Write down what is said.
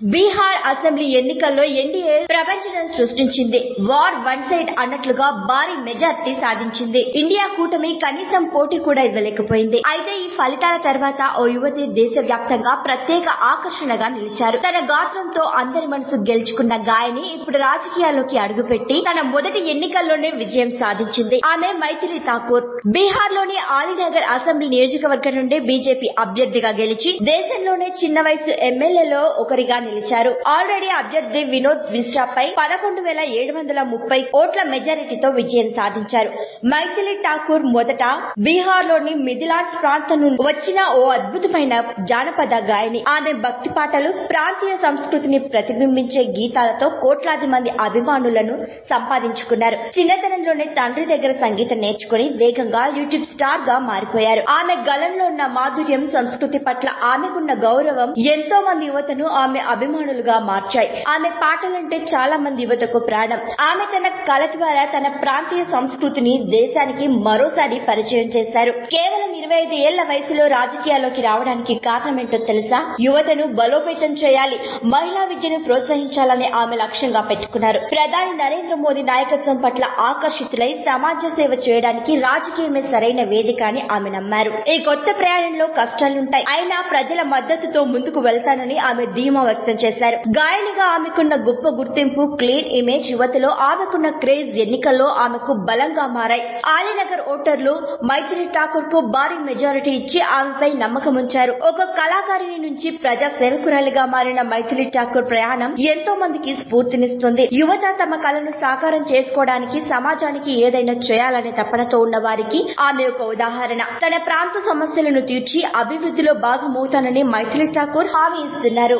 Bihar assembly ఎన్నికల్లో NDA ప్రపంచం సృష్టించింది. వార్ వన్ సైడ్ అన్నట్లుగా భారీ మెజార్టీ సాధించింది. ఇండియా కూటమి కనీసం పోటీ కూడా ఇవ్వలేకపోయింది. అయితే ఈ ఫలితాల తర్వాత ఓ యువతి దేశవ్యాప్తంగా ప్రత్యేక ఆకర్షణగా నిలిచారు. తన గాత్రంతో అందరి మనసు గెలుచుకున్న గాయని ఇప్పుడు రాజకీయాల్లోకి అడుగుపెట్టి తన మొదటి ఎన్నికల్లోనే విజయం సాధించింది. ఆమె మైథిలి ఠాకూర్. బీహార్లోని ఆలీనగర్ అసెంబ్లీ నియోజకవర్గం నుండి బీజేపీ అభ్యర్థిగా గెలిచి దేశంలోనే చిన్న వయసు ఎమ్మెల్యేలో ఒకరిగా నిలిచారు. ఆల్రెడీ అభ్యర్థి వినోద్ మిశ్రాపై పదకొండు వేల ఏడు వందల ముప్పై ఓట్ల మెజారిటీతో విజయం సాధించారు. మైథిలి ఠాకూర్ మొదట బీహార్లోని మిథిలాన్స్ ప్రాంతం నుండి వచ్చిన ఓ అద్భుతమైన జానపద గాయని. ఆమె భక్తి పాటలు ప్రాంతీయ సంస్కృతిని ప్రతిబింబించే గీతాలతో కోట్లాది మంది అభిమానులను సంపాదించుకున్నారు. చిన్నతనంలోనే తండ్రి దగ్గర సంగీతం నేర్చుకుని వేగంగా యూట్యూబ్ స్టార్గా మారిపోయారు. ఆమె గలంలో ఉన్న మాధుర్యం సంస్కృతి పట్ల ఆమెకున్న గౌరవం ఎంతో మంది యువతను ఆమె అభిమానులుగా మార్చాయి. ఆమె పాటలంటే చాలా మంది యువతకు ప్రాణం. ఆమె తన కళ ద్వారా తన ప్రాంతీయ సంస్కృతిని దేశానికి మరోసారి పరిచయం చేశారు. కేవలం ఇరవై ఐదు ఏళ్ళ వయసులో రాజకీయాల్లోకి రావడానికి కారణమేంటో తెలుసా? యువతను బలోపేతం చేయాలి మహిళా విద్యను ప్రోత్సహించాలని ఆమె లక్ష్యంగా పెట్టుకున్నారు. ప్రధాని నరేంద్ర మోదీ నాయకత్వం పట్ల ఆకర్షితులై సమాజ సేవ చేయడానికి రాజకీయమే సరైన వేదిక అని ఆమె నమ్మారు. ఈ కొత్త ప్రయాణంలో కష్టాలుంటాయి. అయినా ప్రజల మద్దతుతో ముందుకు వెళ్తానని ఆమె ధీమా వ్యక్తం చేశారు. గాయనిగా ఆమెకున్న గొప్ప గుర్తింపు క్లీన్ ఇమేజ్ యువతలో ఆమెకున్న క్రేజ్ ఎన్నికల్లో ఆమెకు బలంగా మారాయి. ఆలీనగర్ ఓటర్లు మైత్రి ఠాకూర్కు భారీ మెజారిటీ ఇచ్చి ఆమెపై నమ్మకం ఉంచారు. ఒక కళాకారిణి నుంచి ప్రజా సేవకురాలిగా మారిన మైథిలి ఠాకూర్ ప్రయాణం ఎంతో మందికి స్ఫూర్తినిస్తుంది. యువత తమ కళను సాకారం చేసుకోవడానికి సమాజానికి ఏదైనా చేయాలనే తపనతో ఉన్న వారికి ఆమె ఒక ఉదాహరణ. తన ప్రాంత సమస్యలను తీర్చి అభివృద్ధిలో భాగమవుతానని మైథిలి ఠాకూర్ హామీ ఇస్తున్నారు.